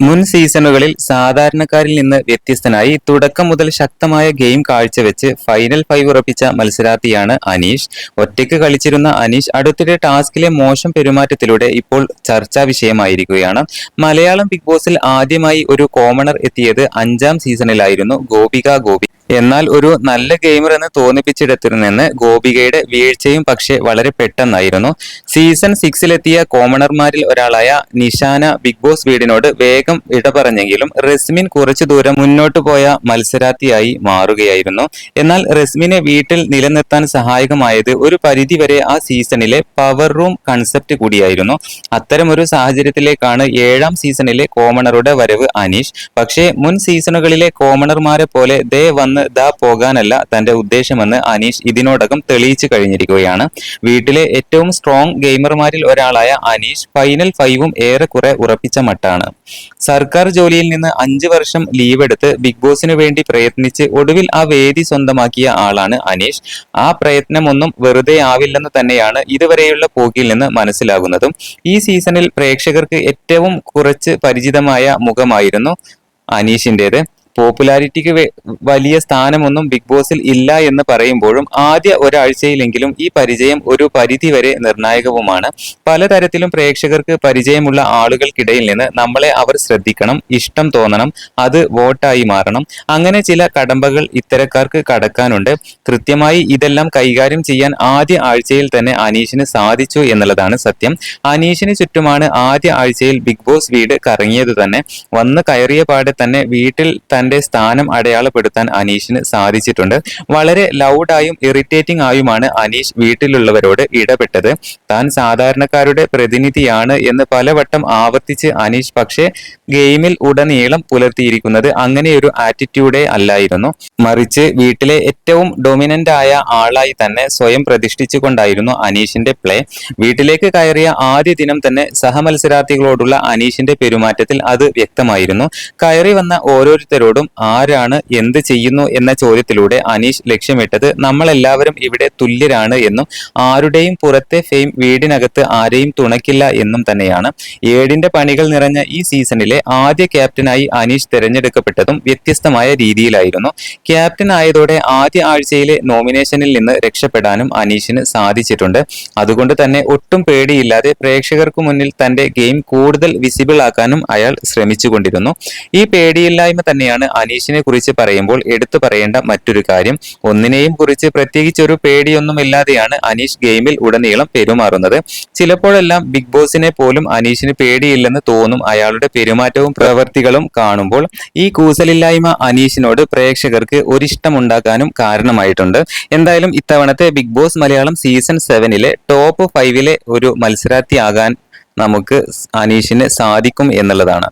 മുൻ സീസണുകളിൽ സാധാരണക്കാരിൽ നിന്ന് വ്യത്യസ്തനായി തുടക്കം മുതൽ ശക്തമായ ഗെയിം കാഴ്ചവെച്ച് ഫൈനൽ ഫൈവ് ഉറപ്പിച്ച മത്സരാർത്ഥിയാണ് അനീഷ്. ഒറ്റയ്ക്ക് കളിച്ചിരുന്ന അനീഷ് അടുത്തിടെ ടാസ്കിലെ മോശം പെരുമാറ്റത്തിലൂടെ ഇപ്പോൾ ചർച്ചാ വിഷയമായിരിക്കുകയാണ്. മലയാളം ബിഗ് ബോസിൽ ആദ്യമായി ഒരു കോമണർ എത്തിയത് അഞ്ചാം സീസണിലായിരുന്നു ഗോപിക ഗോപി. എന്നാൽ ഒരു നല്ല ഗെയിമർ എന്ന് തോന്നിപ്പിച്ചിടത്തിൽ നിന്ന് ഗോപികയുടെ വീഴ്ചയും പക്ഷേ വളരെ പെട്ടെന്നായിരുന്നു. സീസൺ സിക്സിലെത്തിയ കോമണർമാരിൽ ഒരാളായ നിഷാന ബിഗ് ബോസ് വീടിനോട് വേഗം ഇട പറഞ്ഞെങ്കിലും റെസ്മിൻ കുറച്ചു ദൂരം മുന്നോട്ട് പോയ മത്സരാർത്ഥിയായി മാറുകയായിരുന്നു. എന്നാൽ റെസ്മിനെ വീട്ടിൽ നിലനിർത്താൻ സഹായകമായത് ഒരു പരിധിവരെ ആ സീസണിലെ പവർ റൂം കൺസെപ്റ്റ് കൂടിയായിരുന്നു. അത്തരമൊരു സാഹചര്യത്തിലേക്കാണ് ഏഴാം സീസണിലെ കോമണറുടെ വരവ് അനീഷ്. പക്ഷേ മുൻ സീസണുകളിലെ കോമണർമാരെ പോലെ ദേ വന്ന് ദാ പോകാനല്ല തന്റെ ഉദ്ദേശമെന്ന് അനീഷ് ഇതിനോടകം തെളിയിച്ചു കഴിഞ്ഞിരിക്കുകയാണ്. വീട്ടിലെ ഏറ്റവും സ്ട്രോങ് ഗെയിമർമാരിൽ ഒരാളായ അനീഷ് ഫൈനൽ ഫൈവും ഏറെക്കുറെ ഉറപ്പിച്ച മട്ടാണ്. സർക്കാർ ജോലിയിൽ നിന്ന് അഞ്ച് വർഷം ലീവ് എടുത്ത് ബിഗ് ബോസിന് വേണ്ടി പ്രയത്നിച്ച് ഒടുവിൽ ആ വേദി സ്വന്തമാക്കിയ ആളാണ് അനീഷ്. ആ പ്രയത്നമൊന്നും വെറുതെ ആവില്ലെന്ന് തന്നെയാണ് ഇതുവരെയുള്ള പോക്കിൽ നിന്ന് മനസ്സിലാകുന്നതും. ഈ സീസണിൽ പ്രേക്ഷകർക്ക് ഏറ്റവും കുറച്ച് പരിചിതമായ മുഖമായിരുന്നു അനീഷിന്റെത് പോപ്പുലാരിറ്റിക്ക് വലിയ സ്ഥാനമൊന്നും ബിഗ് ബോസിൽ ഇല്ല എന്ന് പറയുമ്പോഴും ആദ്യ ഒരാഴ്ചയിലെങ്കിലും ഈ പരിചയം ഒരു പരിധിവരെ നിർണായകവുമാണ്. പലതരത്തിലും പ്രേക്ഷകർക്ക് പരിചയമുള്ള ആളുകൾക്കിടയിൽ നിന്ന് നമ്മളെ അവർ ശ്രദ്ധിക്കണം ഇഷ്ടം തോന്നണം അത് വോട്ടായി മാറണം. അങ്ങനെ ചില കടമ്പകൾ ഇത്തരക്കാർക്ക് കടക്കാനുണ്ട്. കൃത്യമായി ഇതെല്ലാം കൈകാര്യം ചെയ്യാൻ ആദ്യ ആഴ്ചയിൽ തന്നെ അനീഷിന് സാധിച്ചു എന്നുള്ളതാണ് സത്യം. അനീഷിന് ചുറ്റുമാണ് ആദ്യ ആഴ്ചയിൽ ബിഗ് ബോസ് വീട് കറങ്ങിയത് തന്നെ. വന്ന് കയറിയ പാടെ തന്നെ വീട്ടിൽ തന്റെ സ്ഥാനം അടയാളപ്പെടുത്താൻ അനീഷിന് സാധിച്ചിട്ടുണ്ട്. വളരെ ലൗഡായും ഇറിറ്റേറ്റിംഗ് ആയുമാണ് അനീഷ് വീട്ടിലുള്ളവരോട് ഇടപെട്ടത്. താൻ സാധാരണക്കാരുടെ പ്രതിനിധിയാണ് എന്ന് പലവട്ടം ആവർത്തിച്ച് അനീഷ് പക്ഷേ ഗെയിമിൽ ഉടനീളം പുലർത്തിയിരിക്കുന്നത് അങ്ങനെ ഒരു ആറ്റിറ്റ്യൂഡേ അല്ലായിരുന്നു. മറിച്ച് വീട്ടിലെ ഏറ്റവും ഡൊമിനന്റ് ആയ ആളായി തന്നെ സ്വയം പ്രതിഷ്ഠിച്ചുകൊണ്ടായിരുന്നു അനീഷിന്റെ പ്ലേ വീട്ടിലേക്ക് കയറിയ ആദ്യ ദിനം തന്നെ സഹമത്സരാർത്ഥികളോടുള്ള അനീഷിന്റെ പെരുമാറ്റത്തിൽ അത് വ്യക്തമായിരുന്നു. കയറി വന്ന ഓരോരുത്തരോടും ആരാണ് എന്ത് ചെയ്യുന്നു എന്ന ചോദ്യത്തിലൂടെ അനീഷ് ലക്ഷ്യമിട്ടത് നമ്മളെല്ലാവരും ഇവിടെ തുല്യരാണ് എന്നും ആരുടെയും പുറത്തെ ഫെയിം വീടിനകത്ത് ആരെയും തുണയ്ക്കില്ല എന്നും തന്നെയാണ്. ഏഴിന്റെ പണികൾ നിറഞ്ഞ ഈ സീസണിലെ ആദ്യ ക്യാപ്റ്റനായി അനീഷ് തിരഞ്ഞെടുക്കപ്പെട്ടതും വ്യത്യസ്തമായ രീതിയിലായിരുന്നു. ക്യാപ്റ്റൻ ആയതോടെ ആദ്യ ആഴ്ചയിലെ നോമിനേഷനിൽ നിന്ന് രക്ഷപ്പെടാനും അനീഷിന് സാധിച്ചിട്ടുണ്ട്. അതുകൊണ്ട് തന്നെ ഒട്ടും പേടിയില്ലാതെ പ്രേക്ഷകർക്ക് മുന്നിൽ തന്റെ ഗെയിം കൂടുതൽ വിസിബിൾ ആക്കാനും അയാൾ ശ്രമിച്ചുകൊണ്ടിരുന്നു. ഈ പേടിയില്ലായ്മ തന്നെയാണ് അനീഷിനെ കുറിച്ച് പറയുമ്പോൾ എടുത്തു പറയേണ്ട മറ്റൊരു കാര്യം. ഒന്നിനെയും കുറിച്ച് പ്രത്യേകിച്ച് ഒരു പേടിയൊന്നും ഇല്ലാതെയാണ് അനീഷ് ഗെയിമിൽ ഉടനീളം പെരുമാറുന്നത്. ചിലപ്പോഴെല്ലാം ബിഗ് ബോസിനെ പോലും അനീഷിന് പേടിയില്ലെന്ന് തോന്നും അയാളുടെ പെരുമാറ്റവും പ്രവൃത്തികളും കാണുമ്പോൾ. ഈ കൂസലില്ലായ്മ അനീഷിനോട് പ്രേക്ഷകർക്ക് ഒരിഷ്ടമുണ്ടാക്കാനും കാരണമായിട്ടുണ്ട്. എന്തായാലും ഇത്തവണത്തെ ബിഗ് ബോസ് മലയാളം സീസൺ സെവനിലെ ടോപ്പ് ഫൈവിലെ ഒരു മത്സരാർത്ഥിയാകാൻ നമുക്ക് അനീഷിന് സാധിക്കും എന്നുള്ളതാണ്.